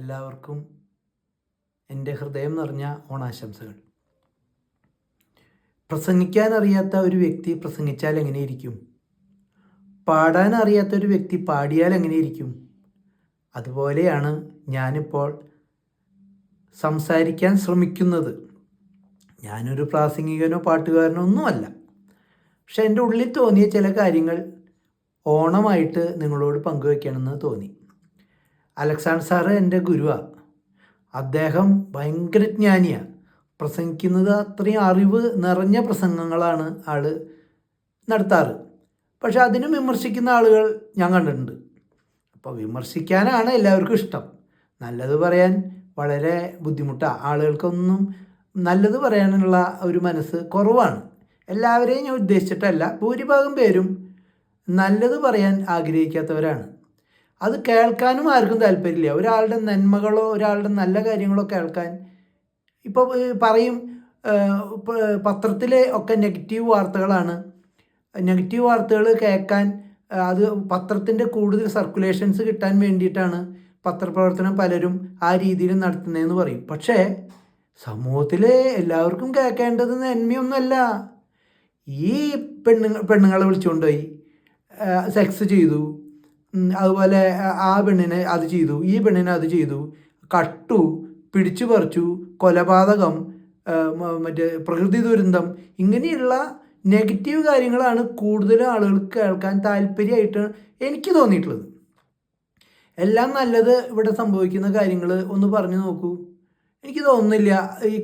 എല്ലാവർക്കും എന്റെ ഹൃദയം നിറഞ്ഞ ഓണാശംസകൾ. പ്രസംഗിക്കാൻ അറിയാത്ത ഒരു വ്യക്തി പ്രസംഗിച്ചാൽ എങ്ങനെയിരിക്കും? പാടാൻ അറിയാത്ത ഒരു വ്യക്തി പാടിയാൽ എങ്ങനെയിരിക്കും? അതുപോലെയാണ് ഞാനിപ്പോൾ സംസാരിക്കാൻ ശ്രമിക്കുന്നത്. ഞാനൊരു പ്രാസംഗികനോ പാട്ടുകാരനോ ഒന്നുമല്ല. പക്ഷെ എന്റെ ഉള്ളിൽ തോന്നിയ ചില കാര്യങ്ങൾ ഓണമായിട്ട് നിങ്ങളോട് പങ്കുവെക്കണമെന്ന് തോന്നി. അലക്സാണ്ടർ സാറ് എന്റെ ഗുരുവാണ് അദ്ദേഹം ഭയങ്കര ജ്ഞാനിയാണ് പ്രസംഗിക്കുന്നത് അത്രയും അറിവ് നിറഞ്ഞ പ്രസംഗങ്ങളാണ് ആൾ നടത്താറ്. പക്ഷെ അതിനും വിമർശിക്കുന്ന ആളുകൾ ഞാൻ കണ്ടിട്ടുണ്ട്. അപ്പോൾ വിമർശിക്കാനാണ് എല്ലാവർക്കും ഇഷ്ടം. നല്ലത് പറയാൻ വളരെ ബുദ്ധിമുട്ടാണ് ആളുകൾക്കൊന്നും നല്ലത് പറയാനുള്ള ഒരു മനസ്സ് കുറവാണ്. എല്ലാവരെയും ഞാൻ ഉദ്ദേശിച്ചിട്ടല്ല. ഭൂരിഭാഗം പേരും നല്ലത് പറയാൻ ആഗ്രഹിക്കാത്തവരാണ്. അത് കേൾക്കാനും ആർക്കും താല്പര്യമില്ല. ഒരാളുടെ നന്മകളോ ഒരാളുടെ നല്ല കാര്യങ്ങളോ കേൾക്കാൻ. ഇപ്പോൾ പറയും പത്രത്തിലെ ഒക്കെ നെഗറ്റീവ് വാർത്തകളാണ്. നെഗറ്റീവ് വാർത്തകൾ കേൾക്കാൻ അത് പത്രത്തിന്റെ കൂടുതൽ സർക്കുലേഷൻസ് കിട്ടാൻ വേണ്ടിയിട്ടാണ് പത്രപ്രവർത്തനം പലരും ആ രീതിയിൽ നടത്തുന്നതെന്ന് പറയും. പക്ഷേ സമൂഹത്തിൽ എല്ലാവർക്കും കേൾക്കേണ്ടത് നന്മയൊന്നുമല്ല. ഈ പെണ്ണുങ്ങൾ പെണ്ണുങ്ങളെ വിളിച്ചുകൊണ്ടുപോയി സെക്സ് ചെയ്തു. അതുപോലെ ആ പെണ്ണിനെ അത് ചെയ്തു ഈ പെണ്ണിനെ അത് ചെയ്തു കട്ടു പിടിച്ചു പറിച്ചു കൊലപാതകം മറ്റേ പ്രകൃതി ദുരന്തം ഇങ്ങനെയുള്ള നെഗറ്റീവ് കാര്യങ്ങളാണ് കൂടുതൽ ആളുകൾ കേൾക്കാൻ താല്പര്യമായിട്ട് എനിക്ക് തോന്നിയിട്ടുള്ളത്. എല്ലാം നല്ലത് ഇവിടെ സംഭവിക്കുന്ന കാര്യങ്ങൾ ഒന്ന് പറഞ്ഞു നോക്കൂ. എനിക്ക് തോന്നുന്നില്ല ഈ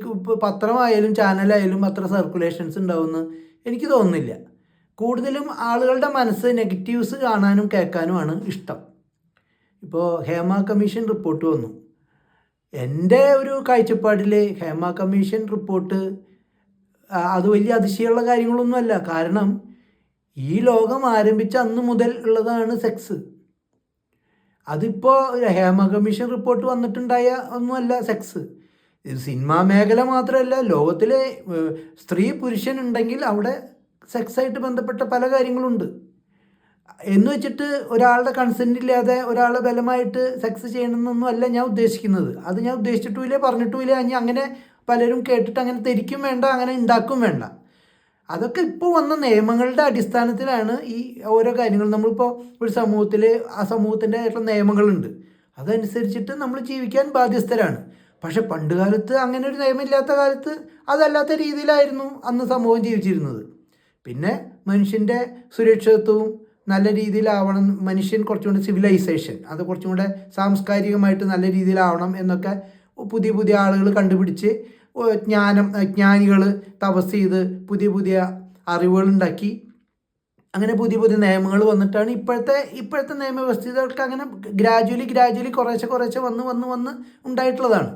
പത്രമായാലും ചാനലായാലും അത്ര സർക്കുലേഷൻസ് ഉണ്ടാവുമെന്ന് എനിക്ക് തോന്നുന്നില്ല. കൂടുതലും ആളുകളുടെ മനസ്സ് നെഗറ്റീവ്സ് കാണാനും കേൾക്കാനുമാണ് ഇഷ്ടം. ഇപ്പോൾ ഹേമ കമ്മീഷൻ റിപ്പോർട്ട് വന്നു. എന്റെ ഒരു കാഴ്ചപ്പാടിൽ ഹേമ കമ്മീഷൻ റിപ്പോർട്ട് അത് വലിയ അതിശയമുള്ള കാര്യങ്ങളൊന്നുമല്ല. കാരണം ഈ ലോകം ആരംഭിച്ച അന്ന് മുതൽ ഉള്ളതാണ് സെക്സ് അതിപ്പോൾ ഹേമ കമ്മീഷൻ റിപ്പോർട്ട് വന്നിട്ടുണ്ടായ ഒന്നുമല്ല സെക്സ് സിനിമാ മേഖല മാത്രമല്ല ലോകത്തിലെ സ്ത്രീ പുരുഷൻ ഉണ്ടെങ്കിൽ അവിടെ സെക്സായിട്ട് ബന്ധപ്പെട്ട പല കാര്യങ്ങളുണ്ട്. എന്ന് വെച്ചിട്ട് ഒരാളുടെ കൺസെന്റ് ഇല്ലാതെ ഒരാളെ ബലമായിട്ട് സെക്സ് ചെയ്യണമെന്നൊന്നും അല്ല ഞാൻ ഉദ്ദേശിക്കുന്നത്. അത് ഞാൻ ഉദ്ദേശിച്ചിട്ടുമില്ല പറഞ്ഞിട്ടുമില്ല. ഇനി അങ്ങനെ പലരും കേട്ടിട്ട് അങ്ങനെ തിരിക്കും വേണ്ട അങ്ങനെ ഉണ്ടാക്കും വേണ്ട. അതൊക്കെ ഇപ്പോൾ വന്ന നിയമങ്ങളുടെ അടിസ്ഥാനത്തിലാണ് ഈ ഓരോ കാര്യങ്ങൾ. നമ്മളിപ്പോൾ ഒരു സമൂഹത്തിൽ ആ സമൂഹത്തിന്റെ ആയിട്ടുള്ള നിയമങ്ങളുണ്ട്. അതനുസരിച്ചിട്ട് നമ്മൾ ജീവിക്കാൻ ബാധ്യസ്ഥരാണ്. പക്ഷെ പണ്ട് കാലത്ത് അങ്ങനെ ഒരു നിയമമില്ലാത്ത കാലത്ത് അതല്ലാത്ത രീതിയിലായിരുന്നു അന്ന് സമൂഹം ജീവിച്ചിരുന്നത്. പിന്നെ മനുഷ്യന്റെ സുരക്ഷിതത്വവും നല്ല രീതിയിലാവണം മനുഷ്യൻ കുറച്ചും കൂടെ സിവിലൈസേഷൻ അത് കുറച്ചും കൂടെ സാംസ്കാരികമായിട്ട് നല്ല രീതിയിലാവണം എന്നൊക്കെ പുതിയ പുതിയ ആളുകൾ കണ്ടുപിടിച്ച് ജ്ഞാനം ജ്ഞാനികൾ തപസ് ചെയ്ത് പുതിയ പുതിയ അറിവുകൾ ഉണ്ടാക്കി അങ്ങനെ പുതിയ പുതിയ നിയമങ്ങൾ വന്നിട്ടാണ് ഇപ്പോഴത്തെ ഇപ്പോഴത്തെ നിയമവ്യവസ്ഥകൾക്ക് അങ്ങനെ ഗ്രാജുവലി ഗ്രാജുവലി കുറേശ്ശെ കുറേശ്ശെ വന്ന് വന്ന് വന്ന് ഉണ്ടായിട്ടുള്ളതാണ്.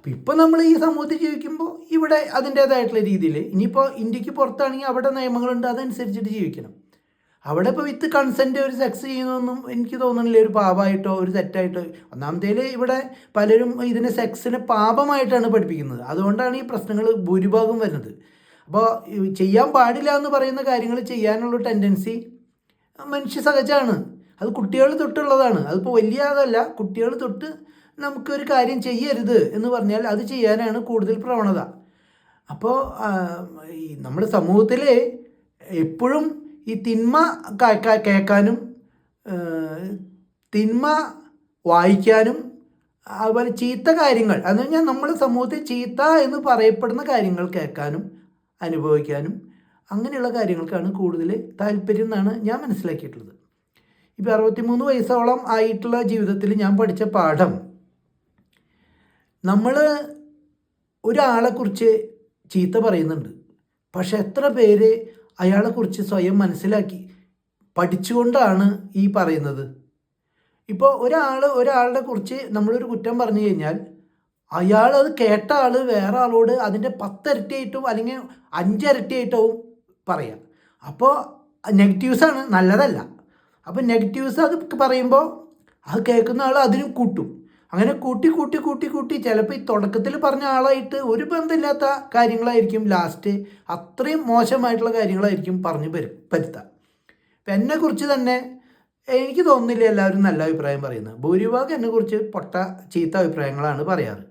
അപ്പോൾ ഇപ്പോൾ നമ്മൾ ഈ സമൂഹത്തിൽ ജീവിക്കുമ്പോൾ ഇവിടെ അതിന്റേതായിട്ടുള്ള രീതിയിൽ ഇനിയിപ്പോൾ ഇന്ത്യയ്ക്ക് പുറത്താണെങ്കിൽ അവിടെ നിയമങ്ങളുണ്ട് അതനുസരിച്ചിട്ട് ജീവിക്കണം. അവിടെ ഇപ്പോൾ വിത്ത് കൺസെന്റ് ഒരു സെക്സ് ചെയ്യുന്നതൊന്നും എനിക്ക് തോന്നുന്നില്ല ഒരു പാപമായിട്ടോ ഒരു തെറ്റായിട്ടോ. ഒന്നാമത്തേൽ ഇവിടെ പലരും ഇതിനെ സെക്സിനെ പാപമായിട്ടാണ് പഠിപ്പിക്കുന്നത്. അതുകൊണ്ടാണ് ഈ പ്രശ്നങ്ങൾ ഭൂരിഭാഗം വരുന്നത്. അപ്പോൾ ചെയ്യാൻ പാടില്ല എന്ന് പറയുന്ന കാര്യങ്ങൾ ചെയ്യാനുള്ള ടെൻഡൻസി മനുഷ്യ സഹജമാണ് അത് കുട്ടികൾ തൊട്ടുള്ളതാണ്. അതിപ്പോൾ വലിയ അതല്ല കുട്ടികൾ തൊട്ട് നമുക്കൊരു കാര്യം ചെയ്യരുത് എന്ന് പറഞ്ഞാൽ അത് ചെയ്യാനാണ് കൂടുതൽ പ്രവണത. അപ്പോൾ നമ്മുടെ സമൂഹത്തിൽ എപ്പോഴും ഈ തിന്മ കേൾക്കാനും തിന്മ വായിക്കാനും അതുപോലെ ചീത്ത കാര്യങ്ങൾ എന്ന് പറഞ്ഞാൽ നമ്മുടെ സമൂഹത്തിൽ ചീത്ത എന്ന് പറയപ്പെടുന്ന കാര്യങ്ങൾ കേൾക്കാനും അനുഭവിക്കാനും അങ്ങനെയുള്ള കാര്യങ്ങൾക്കാണ് കൂടുതൽ താല്പര്യം എന്നാണ് ഞാൻ മനസ്സിലാക്കിയിട്ടുള്ളത്. ഇപ്പോൾ അറുപത്തിമൂന്ന് വയസ്സോളം ആയിട്ടുള്ള ജീവിതത്തിൽ ഞാൻ പഠിച്ച പാഠം നമ്മൾ ഒരാളെക്കുറിച്ച് ചീത്ത പറയുന്നുണ്ട്. പക്ഷെ എത്ര പേര് അയാളെക്കുറിച്ച് സ്വയം മനസ്സിലാക്കി പഠിച്ചുകൊണ്ടാണ് ഈ പറയുന്നത്? ഇപ്പോൾ ഒരാൾ ഒരാളുടെ കുറിച്ച് നമ്മളൊരു കുറ്റം പറഞ്ഞു കഴിഞ്ഞാൽ അയാൾ അത് കേട്ട ആൾ വേറെ ആളോട് അതിന്റെ പത്തിരട്ടിയായിട്ടും അല്ലെങ്കിൽ അഞ്ചരട്ടിയായിട്ടും പറയാം. അപ്പോൾ നെഗറ്റീവ്സാണ് നല്ലതല്ല. അപ്പോൾ നെഗറ്റീവ്സ് അത് പറയുമ്പോൾ അത് കേൾക്കുന്ന ആൾ അതിനും കൂട്ടും. അങ്ങനെ കൂട്ടി കൂട്ടി കൂട്ടി കൂട്ടി ചിലപ്പോൾ ഈ തുടക്കത്തിൽ പറഞ്ഞ ആളായിട്ട് ഒരു ബന്ധമില്ലാത്ത കാര്യങ്ങളായിരിക്കും ലാസ്റ്റ് അത്രയും മോശമായിട്ടുള്ള കാര്യങ്ങളായിരിക്കും പറഞ്ഞു വരും പരുത്തുക ഇപ്പം എന്നെക്കുറിച്ച് തന്നെ എനിക്ക് തോന്നുന്നില്ല എല്ലാവരും നല്ല അഭിപ്രായം പറയുന്നത്. ഭൂരിഭാഗം എന്നെക്കുറിച്ച് പൊട്ട ചീത്ത അഭിപ്രായങ്ങളാണ് പറയാറ്.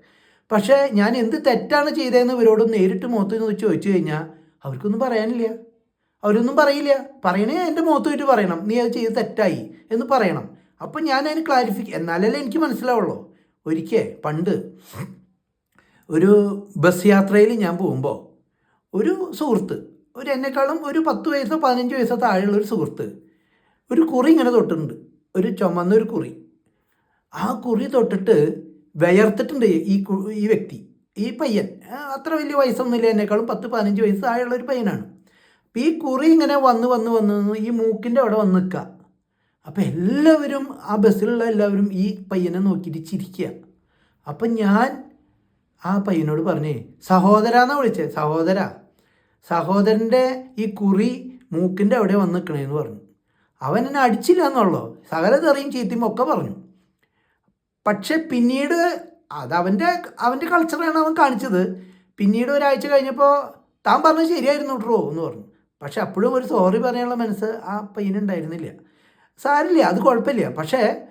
പക്ഷേ ഞാൻ എന്ത് തെറ്റാണ് ചെയ്തതെന്ന് ഇവരോട് നേരിട്ട് മുഖത്ത് നോക്കി ചോദിച്ചു കഴിഞ്ഞാൽ അവർക്കൊന്നും പറയാനില്ല. അവരൊന്നും പറയില്ല. പറയണേ എന്റെ മുഖത്ത് പോയിട്ട് പറയണം. നീ അത് ചെയ്ത് തെറ്റായി എന്ന് പറയണം. അപ്പം ഞാൻ അതിന് ക്ലാരിഫിക്ക എന്നാലല്ലേ എനിക്ക് മനസ്സിലാവുള്ളൂ. ഒരിക്കൽ പണ്ട് ഒരു ബസ് യാത്രയിൽ ഞാൻ പോകുമ്പോൾ ഒരു സുഹൃത്ത് ഒരു എന്നെക്കാളും ഒരു പത്ത് വയസ്സോ പതിനഞ്ച് വയസ്സോ താഴെയുള്ള ഒരു സുഹൃത്ത് ഒരു കുറി ഇങ്ങനെ തൊട്ടിട്ടുണ്ട് ഒരു ചുമന്നൊരു കുറി. ആ കുറി തൊട്ടിട്ട് വിയർത്തിട്ടുണ്ട് ഈ ഈ വ്യക്തി ഈ പയ്യൻ. അത്ര വലിയ വയസ്സൊന്നുമില്ല എന്നെക്കാളും പത്ത് പതിനഞ്ച് വയസ്സ് താഴെയുള്ള ഒരു പയ്യനാണ്. അപ്പം ഈ കുറി ഇങ്ങനെ വന്ന് വന്ന് വന്ന് ഈ മൂക്കിന്റെ അവിടെ വന്ന് നിൽക്കുക. അപ്പം എല്ലാവരും ആ ബസ്സിലുള്ള എല്ലാവരും ഈ പയ്യനെ നോക്കിയിട്ട് ചിരിക്കുക. അപ്പം ഞാൻ ആ പയ്യനോട് പറഞ്ഞേ സഹോദരാന്നാ വിളിച്ചത് സഹോദര. സഹോദരന്റെ ഈ കുറി മൂക്കിന്റെ അവിടെ വന്ന് നിൽക്കണേന്ന് പറഞ്ഞു. അവൻ എന്നെ അടിച്ചില്ല എന്നുള്ളോ? സകല തെറിയും ചീത്തയും ഒക്കെ പറഞ്ഞു. പക്ഷെ പിന്നീട് അത് അവന്റെ അവന്റെ കൾച്ചറാണ് അവൻ കാണിച്ചത്. പിന്നീട് ഒരാഴ്ച കഴിഞ്ഞപ്പോൾ താൻ പറഞ്ഞത് ശരിയായിരുന്നു ട്രോ എന്ന് പറഞ്ഞു. പക്ഷെ അപ്പോഴും ഒരു സോറി പറയാനുള്ള മനസ്സ് ആ പയ്യനുണ്ടായിരുന്നില്ല സാരില്ല അത് കുഴപ്പമില്ല. പക്ഷേ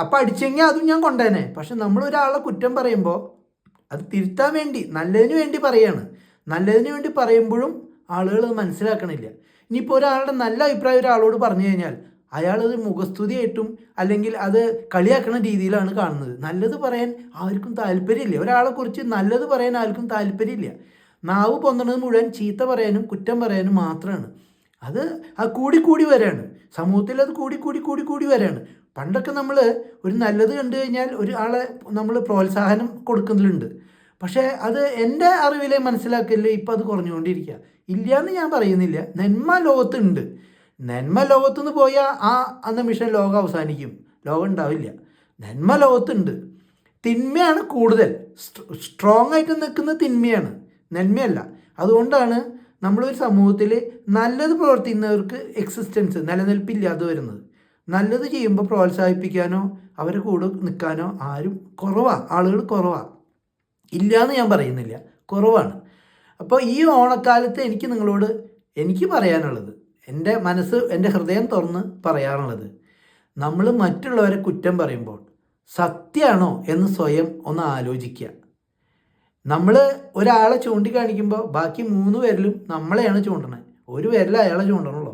അപ്പം അടിച്ചെങ്കിൽ അതും ഞാൻ കൊണ്ടുതന്നെ പക്ഷെ നമ്മൾ ഒരാളെ കുറ്റം പറയുമ്പോൾ അത് തിരുത്താൻ വേണ്ടി നല്ലതിന് വേണ്ടി പറയാണ്. നല്ലതിന് വേണ്ടി പറയുമ്പോഴും ആളുകൾ അത് മനസ്സിലാക്കണില്ല. ഇനിയിപ്പോൾ ഒരാളുടെ നല്ല അഭിപ്രായം ഒരാളോട് പറഞ്ഞു കഴിഞ്ഞാൽ അയാളത് മുഖസ്തുതിയായിട്ടും അല്ലെങ്കിൽ അത് കളിയാക്കണ രീതിയിലാണ് കാണുന്നത്. നല്ലത് പറയാൻ ആർക്കും താല്പര്യമില്ല. ഒരാളെക്കുറിച്ച് നല്ലത് പറയാൻ ആർക്കും താല്പര്യമില്ല. നാവ് പൊന്തണത് മുഴുവൻ ചീത്ത പറയാനും കുറ്റം പറയാനും മാത്രമാണ് അത് ആ കൂടിക്കൂടി കൂടി വരാണ്. സമൂഹത്തിൽ അത് കൂടിക്കൂടി കൂടി കൂടി പണ്ടൊക്കെ നമ്മൾ ഒരു നല്ലത് കണ്ടു കഴിഞ്ഞാൽ ഒരാളെ നമ്മൾ പ്രോത്സാഹനം കൊടുക്കുന്നുണ്ട് പക്ഷേ അത് എന്റെ അറിവിലെ മനസ്സിലാക്കൽ ഇപ്പം അത് കുറഞ്ഞുകൊണ്ടിരിക്കുക. ഇല്ല എന്ന് ഞാൻ പറയുന്നില്ല. നന്മ ലോകത്തുണ്ട്. നന്മ ലോകത്തുനിന്ന് പോയാൽ ആ മിഷൻ ലോകം അവസാനിക്കും. ലോകം ഉണ്ടാവില്ല. നന്മ ലോകത്തുണ്ട്. തിന്മയാണ് കൂടുതൽ. സ്ട്രോങ് ആയിട്ട് നിൽക്കുന്ന തിന്മയാണ്. നന്മയല്ല. അതുകൊണ്ടാണ് നമ്മളൊരു സമൂഹത്തിൽ നല്ലത് പ്രവർത്തിക്കുന്നവർക്ക് എക്സിസ്റ്റൻസ് നിലനിൽപ്പില്ലാതെ വരുന്നത്. നല്ലത് ചെയ്യുമ്പോൾ പ്രോത്സാഹിപ്പിക്കാനോ അവരെ കൂടെ നിൽക്കാനോ ആരും കുറവാണ് ആളുകൾ കുറവാണ് ഇല്ലയെന്ന് ഞാൻ പറയുന്നില്ല. കുറവാണ്. അപ്പോൾ ഈ ഓണക്കാലത്ത് എനിക്ക് നിങ്ങളോട് എനിക്ക് പറയാനുള്ളത് എന്റെ മനസ്സ് എന്റെ ഹൃദയം തുറന്ന് പറയാനുള്ളത് നമ്മൾ മറ്റുള്ളവരെ കുറ്റം പറയുമ്പോൾ സത്യമാണോ എന്ന് സ്വയം ഒന്ന് ആലോചിക്കുക. നമ്മൾ ഒരാളെ ചൂണ്ടിക്കാണിക്കുമ്പോൾ ബാക്കി മൂന്ന് പേരിലും നമ്മളെയാണ് ചൂണ്ടണത് ഒരു പേരിൽ അയാളെ ചൂണ്ടണുള്ളൂ.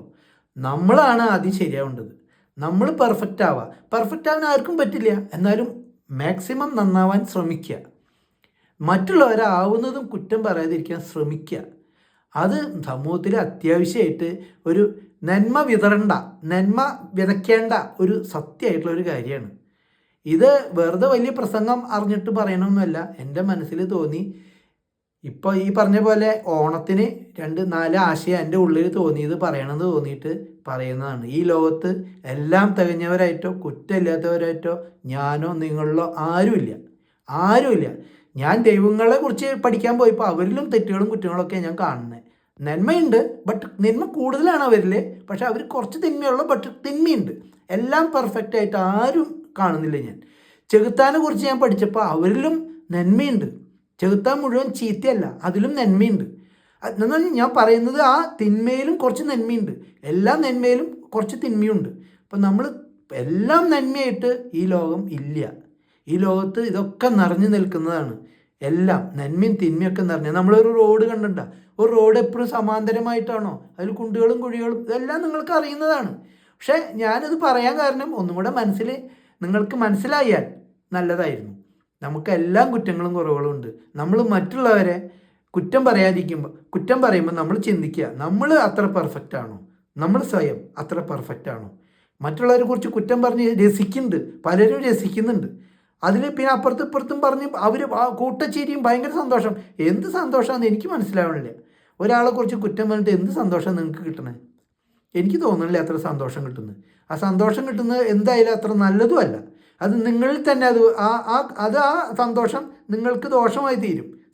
നമ്മളാണ് ആദ്യം ശരിയാവേണ്ടത്. നമ്മൾ പെർഫെക്റ്റ് ആവുക പെർഫെക്റ്റ് ആവാൻ ആർക്കും പറ്റില്ല. എന്നാലും മാക്സിമം നന്നാവാൻ ശ്രമിക്കുക മറ്റുള്ളവരാവുന്നതും കുറ്റം പറയാതിരിക്കാൻ ശ്രമിക്കുക അത് സമൂഹത്തിൽ അത്യാവശ്യമായിട്ട് ഒരു നന്മ വിതറണ്ട നന്മ വിതയ്ക്കേണ്ട ഒരു സത്യമായിട്ടുള്ള ഒരു കാര്യമാണ്. ഇത് വെറുതെ വലിയ പ്രസംഗം അറിഞ്ഞിട്ട് പറയണമെന്നല്ല എന്റെ മനസ്സിൽ തോന്നി ഇപ്പോൾ ഈ പറഞ്ഞ പോലെ ഓണത്തിന് രണ്ട് നാല് ആശയം എന്റെ ഉള്ളിൽ തോന്നിയത് പറയണമെന്ന് തോന്നിയിട്ട് പറയുന്നതാണ്. ഈ ലോകത്ത് എല്ലാം തികഞ്ഞവരായിട്ടോ കുറ്റമില്ലാത്തവരായിട്ടോ ഞാനോ നിങ്ങളിലോ ആരുമില്ല. ആരുമില്ല. ഞാൻ ദൈവങ്ങളെ കുറിച്ച് പഠിക്കാൻ പോയപ്പോൾ അവരിലും തെറ്റുകളും കുറ്റങ്ങളൊക്കെ ഞാൻ കാണുന്നത്. നന്മയുണ്ട് ബട്ട് നന്മ കൂടുതലാണ് അവരിൽ പക്ഷെ അവർ കുറച്ച് തിന്മയുള്ള ബട്ട് തിന്മയുണ്ട്. എല്ലാം പെർഫെക്റ്റ് ആയിട്ട് ആരും കാണുന്നില്ല ഞാൻ. ചെകുത്താനെ കുറിച്ച് ഞാൻ പഠിച്ചപ്പോൾ അവരിലും നന്മയുണ്ട്. ചെകുത്താൻ മുഴുവൻ ചീത്തയല്ല അതിലും നന്മയുണ്ട്. എന്നാൽ ഞാൻ പറയുന്നത് ആ തിന്മയിലും കുറച്ച് നന്മയുണ്ട്. എല്ലാ നന്മയിലും കുറച്ച് തിന്മയുണ്ട്. അപ്പം നമ്മൾ എല്ലാം നന്മയായിട്ട് ഈ ലോകം ഇല്ല. ഈ ലോകത്ത് ഇതൊക്കെ നിറഞ്ഞു നിൽക്കുന്നതാണ്. എല്ലാം നന്മയും തിന്മയൊക്കെ നിറഞ്ഞ നമ്മളൊരു റോഡ് കണ്ടിട്ട ഒരു റോഡ് എപ്പോഴും സമാന്തരമായിട്ടാണോ? അതിൽ കുണ്ടുകളും കുഴികളും ഇതെല്ലാം നിങ്ങൾക്ക് അറിയുന്നതാണ്. പക്ഷേ ഞാനിത് പറയാൻ കാരണം ഒന്നും കൂടെ മനസ്സിൽ നിങ്ങൾക്ക് മനസ്സിലായാൽ നല്ലതായിരുന്നു. നമുക്ക് എല്ലാ കുറ്റങ്ങളും കുറവുകളും ഉണ്ട്. നമ്മൾ മറ്റുള്ളവരെ കുറ്റം പറയാതിരിക്കുമ്പോൾ കുറ്റം പറയുമ്പോൾ നമ്മൾ ചിന്തിക്കുക നമ്മൾ അത്ര പെർഫെക്റ്റ് ആണോ? നമ്മൾ സ്വയം അത്ര പെർഫെക്റ്റ് ആണോ? മറ്റുള്ളവരെ കുറിച്ച് കുറ്റം പറഞ്ഞ് രസിക്കുന്നുണ്ട്. പലരും രസിക്കുന്നുണ്ട്. അതിൽ പിന്നെ അപ്പുറത്തും ഇപ്പുറത്തും പറഞ്ഞ് അവർ കൂട്ടച്ചേരിയും ഭയങ്കര സന്തോഷം. എന്ത് സന്തോഷമാണെന്ന് എനിക്ക് മനസ്സിലാവണില്ല. ഒരാളെ കുറിച്ച് കുറ്റം പറഞ്ഞിട്ട് എന്ത് സന്തോഷം നിങ്ങൾക്ക് കിട്ടണേ? എനിക്ക് തോന്നുന്നില്ല അത്ര സന്തോഷം കിട്ടുന്നത് ആ സന്തോഷം കിട്ടുന്നത് എന്തായാലും അത്ര നല്ലതും അല്ല അത് നിങ്ങളിൽ തന്നെ അത് ആ ആ അത് ആ സന്തോഷം നിങ്ങൾക്ക് ദോഷമായി തീരും.